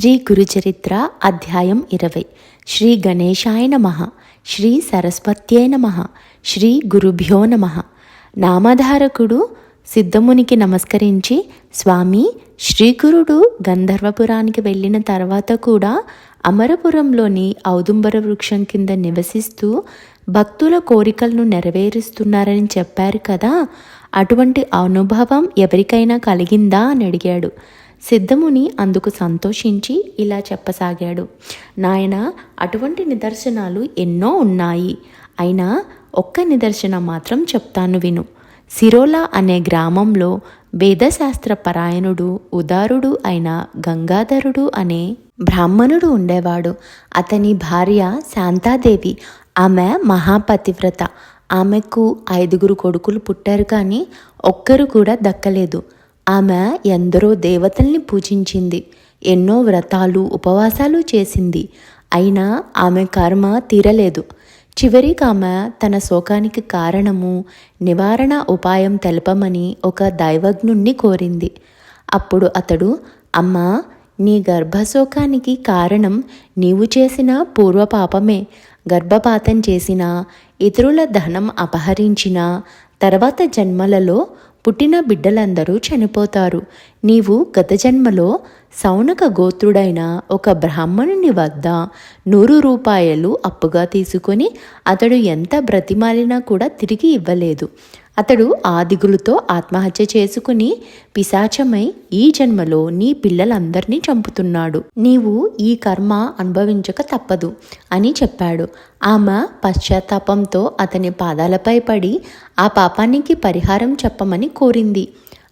శ్రీ గురుచరిత్ర అధ్యాయం ఇరవై. శ్రీ గణేశాయ నమ. శ్రీ సరస్వత్యే నమ. శ్రీ గురుభ్యో నమ. నామధారకుడు సిద్ధమునికి నమస్కరించి స్వామి శ్రీగురుడు గంధర్వపురానికి వెళ్ళిన తర్వాత కూడా అమరపురంలోని ఔదుంబర వృక్షం కింద నివసిస్తూ భక్తుల కోరికలను నెరవేరుస్తున్నారని చెప్పారు కదా. అటువంటి అనుభవం ఎవరికైనా కలిగిందా అని అడిగాడు. సిద్ధముని అందుకు సంతోషించి ఇలా చెప్పసాగాడు. నాయన అటువంటి నిదర్శనాలు ఎన్నో ఉన్నాయి. అయినా ఒక్క నిదర్శనం మాత్రం చెప్తాను విను. సిరోలా అనే గ్రామంలో వేదశాస్త్ర పరాయణుడు ఉదారుడు అయిన గంగాధరుడు అనే బ్రాహ్మణుడు ఉండేవాడు. అతని భార్య శాంతాదేవి ఆమె మహాపతివ్రత. ఆమెకు ఐదుగురు కొడుకులు పుట్టారు కానీ ఒక్కరు కూడా దక్కలేదు. ఆమె ఎందరో దేవతల్ని పూజించింది ఎన్నో వ్రతాలు ఉపవాసాలు చేసింది. అయినా ఆమె కర్మ తీరలేదు. చివరికి ఆమె తన శోకానికి కారణము నివారణ ఉపాయం తెలపమని ఒక దైవజ్ఞుణ్ణి కోరింది. అప్పుడు అతడు అమ్మా నీ గర్భశోకానికి కారణం నీవు చేసిన పూర్వపాపమే. గర్భపాతం చేసిన ఇతరుల ధనం అపహరించిన తర్వాత జన్మలలో పుట్టిన బిడ్డలందరూ చనిపోతారు. నీవు గత జన్మలో సౌనక గోత్రుడైన ఒక బ్రాహ్మణుని వద్ద నూరు రూపాయలు అప్పుగా తీసుకొని అతడు ఎంత బ్రతిమాలినా కూడా తిరిగి ఇవ్వలేదు. అతడు ఆ దిగులుతో ఆత్మహత్య చేసుకుని పిశాచమై ఈ జన్మలో నీ పిల్లలందరినీ చంపుతున్నాడు. నీవు ఈ కర్మ అనుభవించక తప్పదు అని చెప్పాడు. ఆమె పశ్చాత్తాపంతో అతని పాదాలపై పడి ఆ పాపానికి పరిహారం చెప్పమని కోరింది.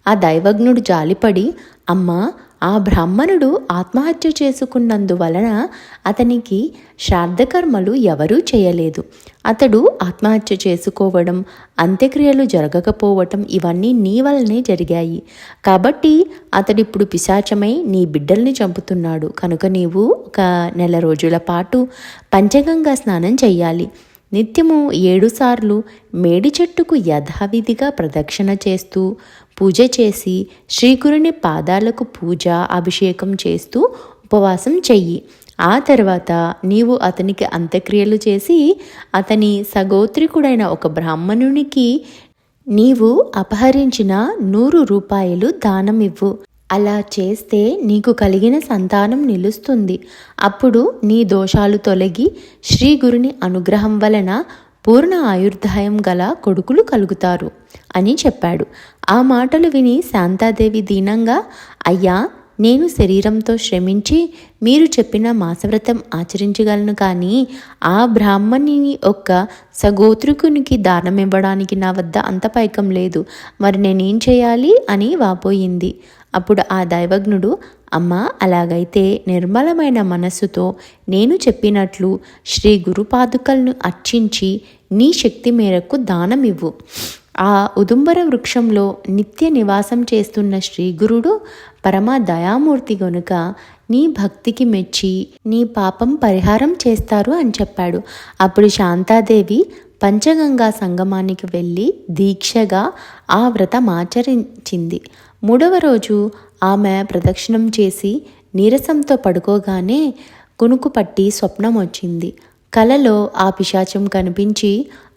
ఆ దైవజ్ఞుడు జాలిపడి అమ్మా ఆ బ్రాహ్మణుడు ఆత్మహత్య చేసుకున్నందువలన అతనికి శ్రాద్ధకర్మలు ఎవరూ చేయలేదు. అతడు ఆత్మహత్య చేసుకోవడం అంత్యక్రియలు జరగకపోవటం ఇవన్నీ నీ వల్లనే జరిగాయి. కాబట్టి అతడిప్పుడు పిశాచమై నీ బిడ్డల్ని చంపుతున్నాడు. కనుక నీవు ఒక నెల రోజుల పాటు పంచగంగా స్నానం చెయ్యాలి. నిత్యము ఏడుసార్లు మేడి చెట్టుకు యథావిధిగా ప్రదక్షిణ చేస్తూ పూజ చేసి శ్రీగురుని పాదాలకు పూజ అభిషేకం చేస్తూ ఉపవాసం చెయ్యి. ఆ తర్వాత నీవు అతనికి అంత్యక్రియలు చేసి అతని సగోత్రికుడైన ఒక బ్రాహ్మణునికి నీవు అపహరించిన నూరు రూపాయలు దానం ఇవ్వు అలా చేస్తే నీకు కలిగిన సంతానం నిలుస్తుంది. అప్పుడు నీ దోషాలు తొలగి శ్రీ గురుని అనుగ్రహం వలన పూర్ణ ఆయుర్దాయం గల కొడుకులు కలుగుతారు. అని చెప్పాడు. ఆ మాటలు విని శాంతాదేవి దీనంగా అయ్యా నేను శరీరంతో శ్రమించి మీరు చెప్పిన మాసవ్రతం ఆచరించగలను కానీ ఆ బ్రాహ్మణిని ఒక్క సగోత్రికునికి దానం ఇవ్వడానికి నా వద్ద అంత పైకం లేదు. మరి నేనేం చేయాలి? అని వాపోయింది. అప్పుడు ఆ దైవజ్ఞుడు అమ్మా అలాగైతే నిర్మలమైన మనస్సుతో నేను చెప్పినట్లు శ్రీ గురుపాదుకలను అర్చించి నీ శక్తి మేరకు దానం ఇవ్వు ఆ ఉదుంబర వృక్షంలో నిత్య నివాసం చేస్తున్న శ్రీ గురుడు పరమ దయామూర్తి గనుక నీ భక్తికి మెచ్చి నీ పాపం పరిహారం చేస్తారు అని చెప్పాడు. అప్పుడు శాంతాదేవి పంచగంగా సంగమానికి వెళ్ళి దీక్షగా ఆ వ్రతం ఆచరించింది. మూడవ రోజు ఆమె ప్రదక్షిణం చేసి నీరసంతో పడుకోగానే కునుకు పట్టి స్వప్నం వచ్చింది. కలలో ఆ పిశాచం కనిపించి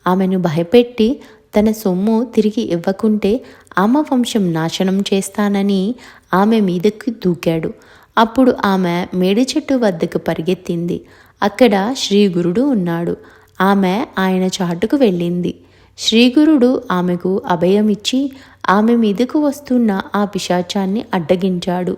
ఆమెను భయపెట్టి తన సొమ్ము తిరిగి ఇవ్వకుంటే ఆమె వంశం నాశనం చేస్తానని ఆమె మీదకి దూకాడు. అప్పుడు ఆమె మేడి చెట్టు వద్దకు పరిగెత్తింది. అక్కడ శ్రీగురుడు ఉన్నాడు. ఆమె ఆయన చాటుకు వెళ్ళింది. శ్రీగురుడు ఆమెకు అభయమిచ్చి ఆమె మీదకు వస్తున్న ఆ పిశాచాన్ని అడ్డగించాడు.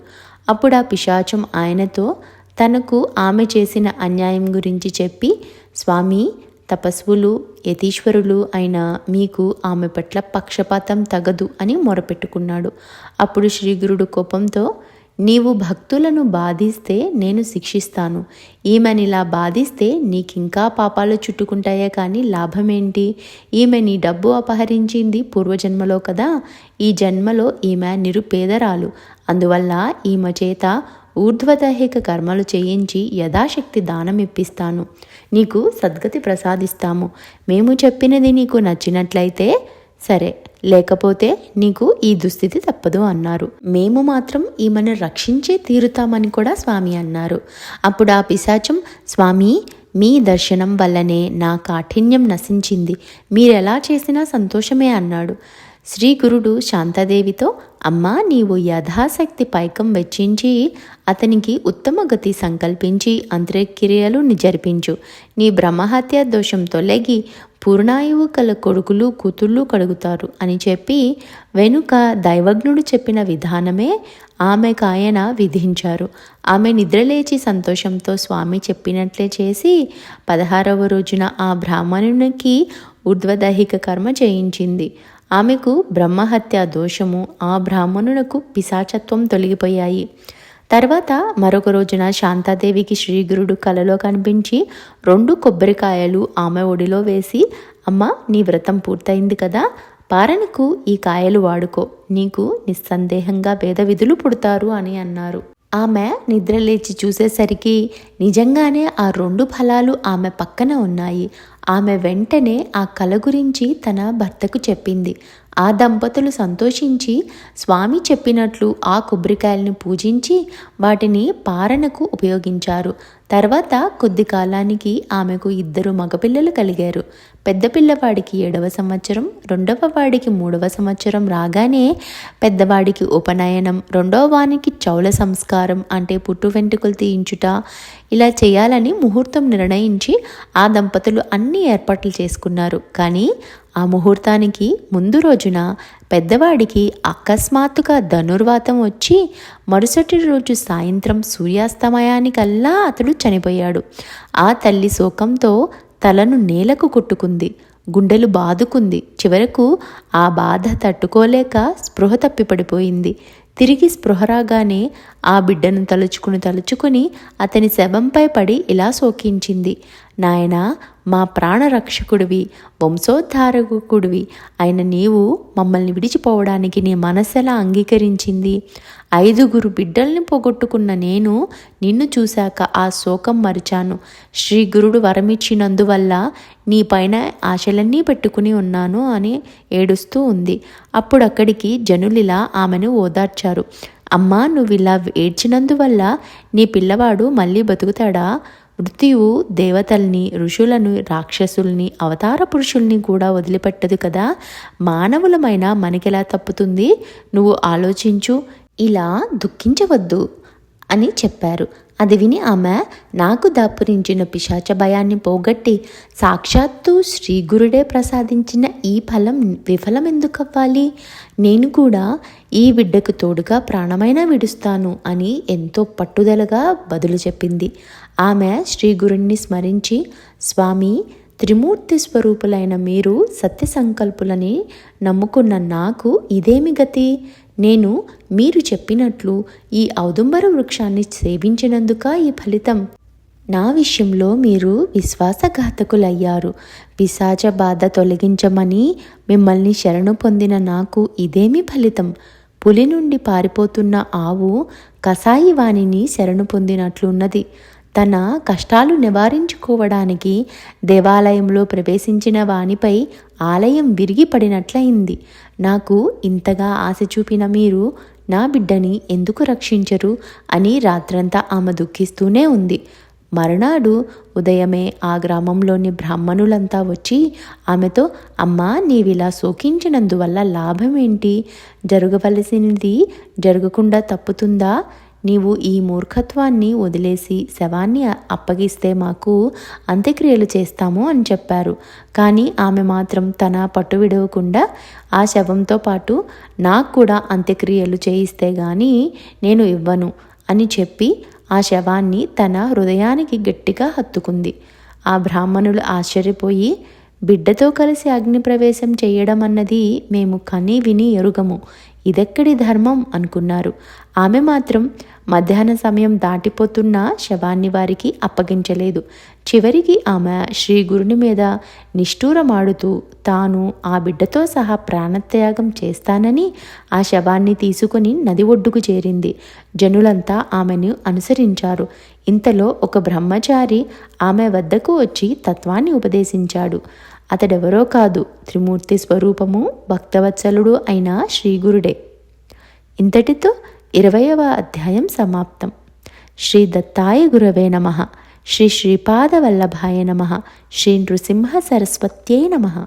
అప్పుడు ఆ పిశాచం ఆయనతో తనకు ఆమె చేసిన అన్యాయం గురించి చెప్పి స్వామి తపస్వులు యతీశ్వరులు అయిన మీకు ఆమె పట్ల పక్షపాతం తగదు అని మొరపెట్టుకున్నాడు. అప్పుడు శ్రీగురుడు కోపంతో నీవు భక్తులను బాధిస్తే నేను శిక్షిస్తాను. ఈమెనిలా బాధిస్తే నీకింకా పాపాలు చుట్టుకుంటాయే కానీ లాభమేంటి? ఈమె నీ డబ్బు అపహరించింది పూర్వజన్మలో కదా. ఈ జన్మలో ఈమె నిరుపేదరాలు. అందువల్ల ఈమె చేత ఊర్ధ్వదైహిక కర్మలు చేయించి యథాశక్తి దానం ఇప్పిస్తాను. నీకు సద్గతి ప్రసాదిస్తాము. మేము చెప్పినది నీకు నచ్చినట్లయితే సరే లేకపోతే నీకు ఈ దుస్థితి తప్పదు అన్నారు. మేము మాత్రం ఈమెను రక్షించే తీరుతామని కూడా స్వామి అన్నారు. అప్పుడు ఆ పిశాచం స్వామి మీ దర్శనం వల్లనే నా కాఠిన్యం నశించింది. మీరెలా చేసినా సంతోషమే అన్నాడు. శ్రీ గురుడు శాంతాదేవితో అమ్మా నీవు యథాశక్తి పైకం వెచ్చించి అతనికి ఉత్తమ గతి సంకల్పించి అంత్యక్రియలు జరిపించు నీ బ్రహ్మహత్య దోషం తొలగి పూర్ణాయువు కల కొడుకులు కూతుళ్ళు కడుగుతారు అని చెప్పి వెనుక దైవజ్ఞుడు చెప్పిన విధానమే ఆమెకు ఆయన విధించారు. ఆమె నిద్రలేచి సంతోషంతో స్వామి చెప్పినట్లే చేసి పదహారవ రోజున ఆ బ్రాహ్మణునికి ఊర్ధ్వదైహిక కర్మ చేయించింది. ఆమెకు బ్రహ్మహత్య దోషము ఆ బ్రాహ్మణునకు పిశాచత్వం తొలగిపోయాయి. తర్వాత మరొక రోజున శాంతాదేవికి శ్రీగురుడు కలలో కనిపించి రెండు కొబ్బరికాయలు ఆమె ఒడిలో వేసి అమ్మ నీ వ్రతం పూర్తయింది కదా పారణకు ఈ కాయలు వాడుకో నీకు నిస్సందేహంగా భేద విధులు పుడతారు అని అన్నారు. ఆమె నిద్రలేచి చూసేసరికి నిజంగానే ఆ రెండు ఫలాలు ఆమె పక్కన ఉన్నాయి. ఆమె వెంటనే ఆ కల గురించి తన భర్తకు చెప్పింది. ఆ దంపతులు సంతోషించి స్వామి చెప్పినట్లు ఆ కొబ్బరికాయలను పూజించి వాటిని పారణకు ఉపయోగించారు. తర్వాత కొద్ది కాలానికి ఆమెకు ఇద్దరు మగపిల్లలు కలిగారు. పెద్ద పిల్లవాడికి ఏడవ సంవత్సరం రెండవ వాడికి మూడవ సంవత్సరం రాగానే పెద్దవాడికి ఉపనయనం రెండవ వానికి చౌల సంస్కారం అంటే పుట్టు వెంట్రుకలు తీయించుట ఇలా చేయాలని ముహూర్తం నిర్ణయించి ఆ దంపతులు అన్ని ఏర్పాట్లు చేసుకున్నారు. కానీ ఆ ముహూర్తానికి ముందు రోజున పెద్దవాడికి అకస్మాత్తుగా ధనుర్వాతం వచ్చి మరుసటి రోజు సాయంత్రం సూర్యాస్తమయానికల్లా అతడు చనిపోయాడు. ఆ తల్లి శోకంతో తలను నేలకు కొట్టుకుంది. గుండెలు బాదుకుంది. చివరకు ఆ బాధ తట్టుకోలేక స్పృహ తప్పిపడిపోయింది. తిరిగి స్పృహ రాగానే ఆ బిడ్డను తలుచుకుని తలుచుకుని అతని శవంపై పడి ఇలా శోకించింది. నాయనా మా ప్రాణరక్షకుడివి వంశోద్ధారకుడివి అయిన నీవు మమ్మల్ని విడిచిపోవడానికి నీ మనసెలా అంగీకరించింది? ఐదుగురు బిడ్డల్ని పోగొట్టుకున్న నేను నిన్ను చూశాక ఆ శోకం మరిచాను. శ్రీ గురుడు వరమిచ్చినందువల్ల నీ పైన ఆశలన్నీ పెట్టుకుని ఉన్నాను అని ఏడుస్తూ ఉంది. అప్పుడు అక్కడికి జనులిలా ఆమెను ఓదార్చారు. అమ్మా నువ్వు ఇలా ఏడ్చినందువల్ల నీ పిల్లవాడు మళ్ళీ బతుకుతాడా? మృత్యువు దేవతల్ని ఋషులను రాక్షసుల్ని అవతార పురుషుల్ని కూడా వదిలిపెట్టదు కదా? మానవులమైన మనకెలా తప్పుతుంది? నువ్వు ఆలోచించు. ఇలా దుఃఖించవద్దు అని చెప్పారు. అది విని ఆమె నాకు దాపురించిన పిశాచ భయాన్ని పోగొట్టి సాక్షాత్తు శ్రీ గురుడే ప్రసాదించిన ఈ ఫలం విఫలం ఎందుకు అవ్వాలి నేను కూడా ఈ బిడ్డకు తోడుగా ప్రాణమైన విడుస్తాను అని ఎంతో పట్టుదలగా బదులు చెప్పింది. ఆమె శ్రీ గురుణ్ణి స్మరించి స్వామి త్రిమూర్తి స్వరూపులైన మీరు సత్య సంకల్పులని నమ్ముకున్న నాకు ఇదేమి గతి? నేను మీరు చెప్పినట్లు ఈ ఔదుంబర వృక్షాన్ని సేవించినందుక ఈ ఫలితం. నా విషయంలో మీరు విశ్వాసఘాతకులయ్యారు. పిశాచ బాధ తొలగించమని మిమ్మల్ని శరణు పొందిన నాకు ఇదేమి ఫలితం? పులి నుండి పారిపోతున్న ఆవు కసాయి వాణిని శరణు పొందినట్లున్నది. తన కష్టాలు నివారించుకోవడానికి దేవాలయంలో ప్రవేశించిన వానిపై ఆలయం విరిగి పడినట్లయింది. నాకు ఇంతగా ఆశ చూపిన మీరు నా బిడ్డని ఎందుకు రక్షించరు అని రాత్రంతా ఆమె దుఃఖిస్తూనే ఉంది. మరునాడు ఉదయమే ఆ గ్రామంలోని బ్రాహ్మణులంతా వచ్చి ఆమెతో అమ్మా నీవిలా శోకించినందువల్ల లాభం ఏంటి జరగవలసినది జరగకుండా తప్పుతుందా? నీవు ఈ మూర్ఖత్వాన్ని వదిలేసి శవాన్ని అప్పగిస్తే మాకు అంత్యక్రియలు చేస్తాము అని చెప్పారు. కానీ ఆమె మాత్రం తన పట్టు విడవకుండా ఆ శవంతో పాటు నాకు కూడా అంత్యక్రియలు చేయిస్తే గాని నేను ఇవ్వను అని చెప్పి ఆ శవాన్ని తన హృదయానికి గట్టిగా హత్తుకుంది. ఆ బ్రాహ్మణులు ఆశ్చర్యపోయి బిడ్డతో కలిసి అగ్నిప్రవేశం చేయడం అన్నది మేము కని విని ఎరుగము. ఇదెక్కడి ధర్మం? అనుకున్నారు. ఆమె మాత్రం మధ్యాహ్న సమయం దాటిపోతున్న శవాన్ని వారికి అప్పగించలేదు. చివరికి ఆమె శ్రీ గురుని మీద నిష్ఠూరమాడుతూ తాను ఆ బిడ్డతో సహా ప్రాణత్యాగం చేస్తానని ఆ శవాన్ని తీసుకుని నది ఒడ్డుకు చేరింది. జనులంతా ఆమెను అనుసరించారు. ఇంతలో ఒక బ్రహ్మచారి ఆమె వద్దకు వచ్చి తత్వాన్ని ఉపదేశించాడు. అతడెవరో కాదు త్రిమూర్తి స్వరూపము భక్తవత్సలుడు అయిన శ్రీగురుడే ఇంతటితో ఇరవయవ అధ్యాయం సమాప్తం. శ్రీ దత్తాయ గురవే నమ. శ్రీ శ్రీపాదవల్లభాయ నమ. శ్రీ నృసింహ సరస్వత్యై నమ.